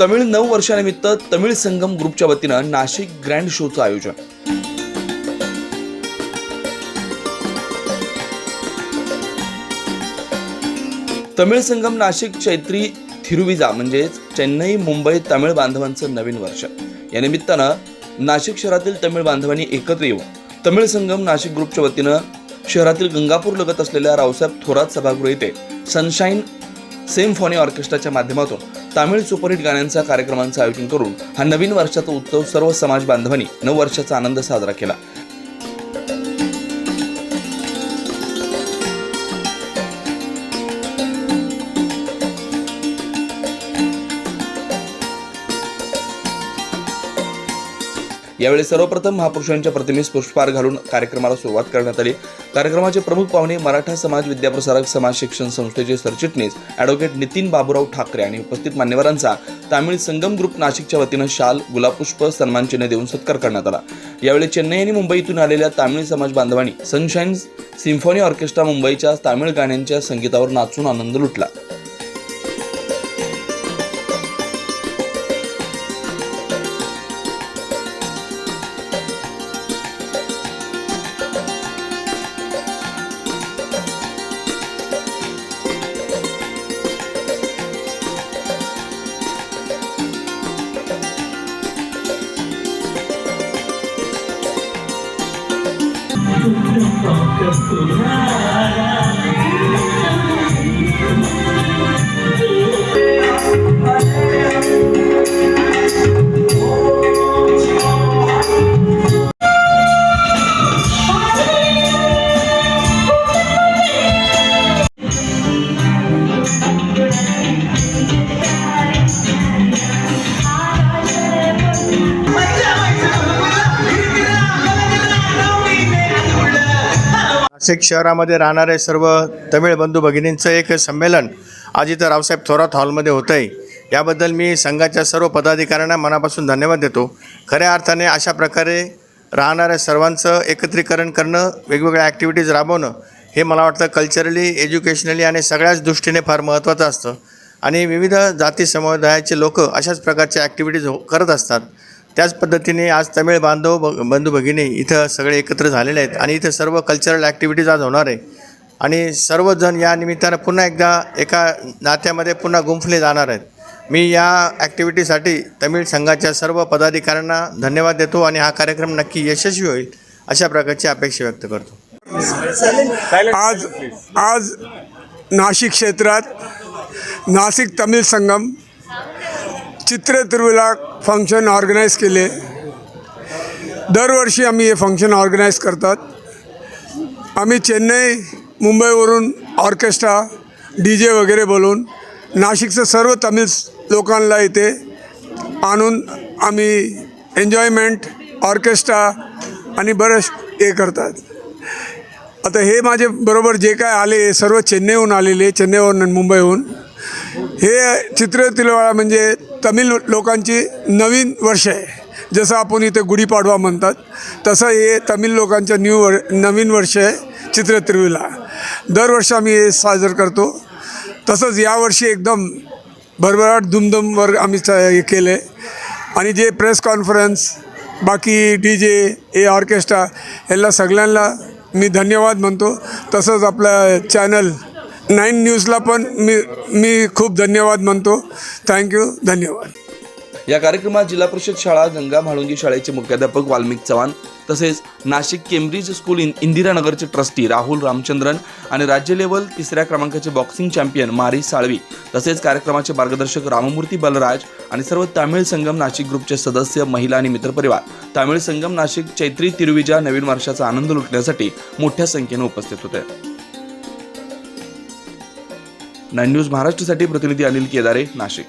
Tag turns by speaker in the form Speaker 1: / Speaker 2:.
Speaker 1: तमिळ नऊ वर्षानिमित्त तमिळ संगम ग्रुपच्या वतीनं नाशिक ग्रँड शोचं आयोजन. तमिळ संगम नाशिक चैत्री थिरुविजा म्हणजेच चेन्नई मुंबई तमिळ बांधवांचं नवीन वर्ष. या निमित्तानं नाशिक शहरातील तमिळ बांधवांनी एकत्र येऊन तमिळ संगम नाशिक ग्रुपच्या वतीनं शहरातील गंगापूर लगत असलेल्या रावसाहेब थोरात सभागृह येथे सनशाईन सेम्फॉनी ऑर्केस्ट्राच्या माध्यमातून तामिळ सुपरहिट गाण्यांचा कार्यक्रमांचं आयोजन करून हा नवीन वर्षाचा उत्सव सर्व समाज बांधवांनी नऊ वर्षाचा आनंद साजरा केला. यावेळी सर्वप्रथम महापुरुषांच्या प्रतिमेस पुष्पहार घालून कार्यक्रमाला सुरुवात करण्यात आली. कार्यक्रमाचे प्रमुख पाहुणे मराठा समाज विद्याप्रसारक समाज शिक्षण संस्थेचे सरचिटणीस ॲडव्होकेट नितीन बाबूराव ठाकरे आणि उपस्थित मान्यवरांचा तामिळ संगम ग्रुप नाशिकच्या वतीनं शाल गुलाबपुष्प सन्मानचिन्ह देऊन सत्कार करण्यात आला. यावेळी चेन्नई आणि मुंबईतून आलेल्या तामिळ समाज बांधवांनी सनशाईन सिम्फॉनी ऑर्केस्ट्रा मुंबईच्या तामिळ गाण्यांच्या संगीतावर नाचून आनंद लुटला.
Speaker 2: Untuk kau kepuraan नाशिक शहरामध्ये राहणारे सर्व तमिळ बंधू भगिनींचं एक संमेलन आज इथं रावसाहेब थोरात हॉलमध्ये होतं आहे याबद्दल मी संघाच्या सर्व पदाधिकाऱ्यांना मनापासून धन्यवाद देतो. खऱ्या अर्थाने अशा प्रकारे राहणाऱ्या सर्वांचं एकत्रीकरण करणं वेगवेगळ्या ॲक्टिव्हिटीज राबवणं हे मला वाटतं कल्चरली एज्युकेशनली आणि सगळ्याच दृष्टीने फार महत्त्वाचं असतं. आणि विविध जाती समुदायाचे लोक अशाच प्रकारच्या ॲक्टिव्हिटीज हो करत असतात. त्याच पद्धतीने आज तमिळ बांधव ब बंधू भगिनी इथं सगळे एकत्र झालेले आहेत आणि इथं सर्व कल्चरल ॲक्टिव्हिटीज आज होणार आहे. आणि सर्वजण या निमित्तानं पुन्हा एकदा एका नात्यामध्ये पुन्हा गुंफले जाणार आहेत. मी या ॲक्टिव्हिटीसाठी तमिळ संघाच्या सर्व पदाधिकाऱ्यांना धन्यवाद देतो आणि हा कार्यक्रम नक्की यशस्वी होईल अशा प्रकारची अपेक्षा व्यक्त करतो.
Speaker 3: आज आज नाशिक क्षेत्रात नाशिक तमिळ संगम चित्र तिरुविला फंक्शन ऑर्गनाईज केले. दरवर्षी आम्ही हे फंक्शन ऑर्गनाईज करतात. आम्ही चेन्नई मुंबईवरून ऑर्केस्ट्रा डी जे वगैरे बोलून नाशिकचं सर्व तमिळ लोकांना इथे आणून आम्ही एन्जॉयमेंट ऑर्केस्ट्रा आणि बरेच हे करतात. आता हे माझे बरोबर जे काय आले हे सर्व चेन्नईहून आलेले चेन्नईवरून मुंबईहून. हे चित्र तिलवाळा म्हणजे तमिळ लोकांची नवीन वर्ष आहे. जसं आपण इथे गुढीपाडवा म्हणतात तसं हे तमिळ लोकांचं न्यू वर नवीन वर्ष आहे चित्र तिरुविला दरवर्षी आम्ही हे साजरं करतो. तसंच यावर्षी एकदम भरभराट दुमदमवर आम्ही हे केलं. आहे आणि जे प्रेस कॉन्फरन्स बाकी डी जे हे ऑर्केस्ट्रा याला सगळ्यांना मी धन्यवाद म्हणतो. तसंच आपलं चॅनल नाईन न्यूजला पण मी मी खूप धन्यवाद म्हणतो. थँक्यू धन्यवाद.
Speaker 1: या कार्यक्रमात जिल्हा परिषद शाळा गंगा म्हाळुंगी शाळेचे मुख्याध्यापक वाल्मिक चव्हाण तसेच नाशिक केम्ब्रिज स्कूल इन इंदिरानगरचे ट्रस्टी राहुल रामचंद्रन आणि राज्य लेवल तिसऱ्या क्रमांकाचे बॉक्सिंग चॅम्पियन मारी साळवी तसेच कार्यक्रमाचे मार्गदर्शक राममूर्ती बलराज आणि सर्व तामिळ संगम नाशिक ग्रुपचे सदस्य महिला आणि मित्रपरिवार तामिळ संगम नाशिक चैत्री तिरुविजा नवीन वर्षाचा आनंद लुटण्यासाठी मोठ्या संख्येने उपस्थित होते. नाईन न्यूज महाराष्ट्रासाठी प्रतिनिधी अनिल केदारे नाशिक.